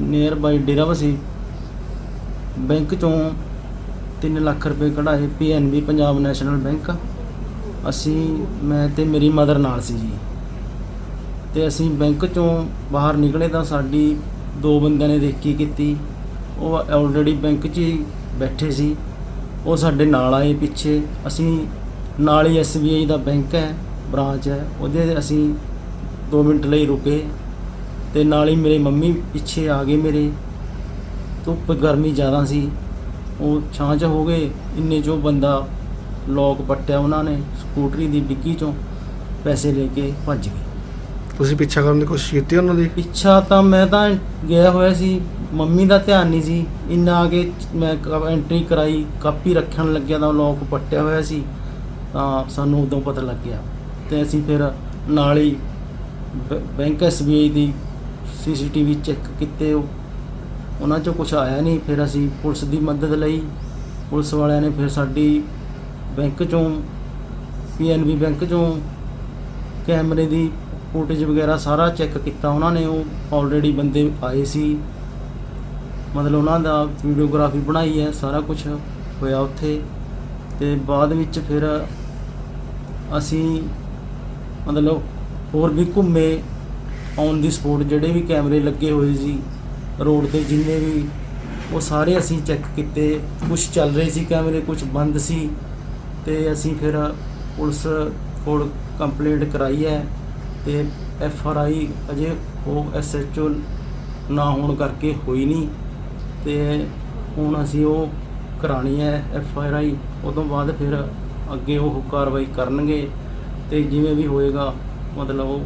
Near ਬਾਈ Derabassi bank ਚੋਂ 3 ਲੱਖ ਰੁਪਏ ਕਢਾਏ ਪੀਐਨਬੀ ਪੰਜਾਬ ਨੈਸ਼ਨਲ ਬੈਂਕ ਅਸੀਂ, ਮੈਂ ਤੇ ਮੇਰੀ ਮਦਰ ਨਾਲ ਸੀ ਜੀ। ਤੇ ਅਸੀਂ ਬੈਂਕ ਚੋਂ ਬਾਹਰ ਨਿਕਲੇ ਤਾਂ ਸਾਡੀ ਦੋ ਬੰਦਿਆਂ ਨੇ ਦੇਖੀ ਕੀਤੀ। ਉਹ ਆਲਰੇਡੀ ਬੈਂਕ 'ਚ ਹੀ ਬੈਠੇ ਸੀ। ਉਹ ਸਾਡੇ ਨਾਲ ਆਏ ਪਿੱਛੇ। ਅਸੀਂ ਨਾਲ ਹੀ SBI ਦਾ ਬੈਂਕ ਹੈ ਬ੍ਰਾਂਚ ਹੈ। ਉਹਦੇ ਅਸੀਂ 2 ਮਿੰਟ ਲਈ ਰੁਕੇ। ਤੇ ਨਾਲ ਹੀ ਮੇਰੇ ਮੰਮੀ ਪਿੱਛੇ ਆ ਗਏ ਮੇਰੇ। ਧੁੱਪ ਗਰਮੀ ਜ਼ਿਆਦਾ ਸੀ। ਉਹ ਛਾਂ 'ਚ ਹੋ ਗਏ। ਇੰਨੇ 'ਚੋਂ ਬੰਦਾ ਲੋਕ ਪੱਟਿਆ ਉਹਨਾਂ ਨੇ ਸਕੂਟਰੀ ਦੀ ਡਿੱਗੀ 'ਚੋਂ ਪੈਸੇ ਲੈ ਕੇ ਭੱਜ ਗਏ। ਤੁਸੀਂ ਪਿੱਛਾ ਕਰਨ ਦੀ ਕੋਸ਼ਿਸ਼ ਕੀਤੀ ਉਹਨਾਂ ਦੀ? ਪਿੱਛਾ ਤਾਂ ਮੈਂ ਤਾਂ ਗਿਆ ਹੋਇਆ ਸੀ। ਮੰਮੀ ਦਾ ਧਿਆਨ ਨਹੀਂ ਸੀ। ਇੰਨਾ ਆ ਕੇ ਮੈਂ ਐਂਟਰੀ ਕਰਾਈ ਕਾਪੀ ਰੱਖਣ ਲੱਗਿਆ ਤਾਂ ਲੋਕ ਪੱਟਿਆ ਹੋਇਆ ਸੀ। ਤਾਂ ਸਾਨੂੰ ਉਦੋਂ ਪਤਾ ਲੱਗ ਗਿਆ ਤੇ ਅਸੀਂ ਫਿਰ ਨਾਲ ਹੀ ਬੈਂਕ ਐਸਬੀਆਈ ਦੀ ਸੀਸੀਟੀਵੀ ਚੈੱਕ ਕੀਤੇ ਉਹਨਾਂ 'ਚੋਂ ਕੁਝ ਆਇਆ ਨਹੀਂ। ਫਿਰ ਅਸੀਂ ਪੁਲਿਸ ਦੀ ਮਦਦ ਲਈ ਪੁਲਿਸ ਵਾਲਿਆਂ ਨੇ ਫਿਰ ਸਾਡੀ ਬੈਂਕ 'ਚੋਂ, ਪੀਐਨਬੀ ਬੈਂਕ 'ਚੋਂ ਕੈਮਰੇ ਦੀ ਫੁਟੇਜ ਵਗੈਰਾ ਸਾਰਾ ਚੈੱਕ ਕੀਤਾ ਉਹਨਾਂ ਨੇ। ਉਹ ਆਲਰੇਡੀ ਬੰਦੇ ਆਏ ਸੀ। ਮਤਲਬ ਉਹਨਾਂ ਦਾ ਵੀਡੀਓਗ੍ਰਾਫੀ ਬਣਾਈ ਹੈ, ਸਾਰਾ ਕੁਝ ਹੋਇਆ ਉੱਥੇ। ਤੇ ਬਾਅਦ ਵਿੱਚ ਫਿਰ ਅਸੀਂ ਮਤਲਬ ਹੋਰ ਵੀ ਘੁੰਮੇ। ਔਨ ਦੀ ਸਪੋਟ ਜਿਹੜੇ ਵੀ ਕੈਮਰੇ ਲੱਗੇ ਹੋਏ ਸੀ, ਰੋਡ ਤੇ ਜਿੰਨੇ ਵੀ, ਉਹ ਸਾਰੇ ਅਸੀਂ ਚੈੱਕ ਕੀਤੇ। ਕੁਝ ਚੱਲ ਰਹੇ ਸੀ ਕੈਮਰੇ ਕੁਝ ਬੰਦ ਸੀ ਤੇ ਅਸੀਂ ਫਿਰ ਪੁਲਿਸ ਕੋਲ ਕੰਪਲੇਂਟ ਕਰਾਈ ਹੈ ਤੇ ਐਫ ਆਰ ਆਈ ਅਜੇ ਉਹ ਐਸ ਐਚ ਓ ਨਾ ਹੋਣ ਕਰਕੇ ਹੋਈ ਨਹੀਂ ਤੇ ਹੁਣ ਅਸੀਂ ਉਹ ਕਰਾਣੀ ਹੈ ਐਫ ਆਰ ਆਈ। ਉਦੋਂ ਬਾਅਦ ਫਿਰ ਅੱਗੇ ਉਹ ਕਾਰਵਾਈ ਕਰਨਗੇ ਤੇ ਜਿਵੇਂ ਵੀ ਹੋਏਗਾ, ਮਤਲਬ ਉਹ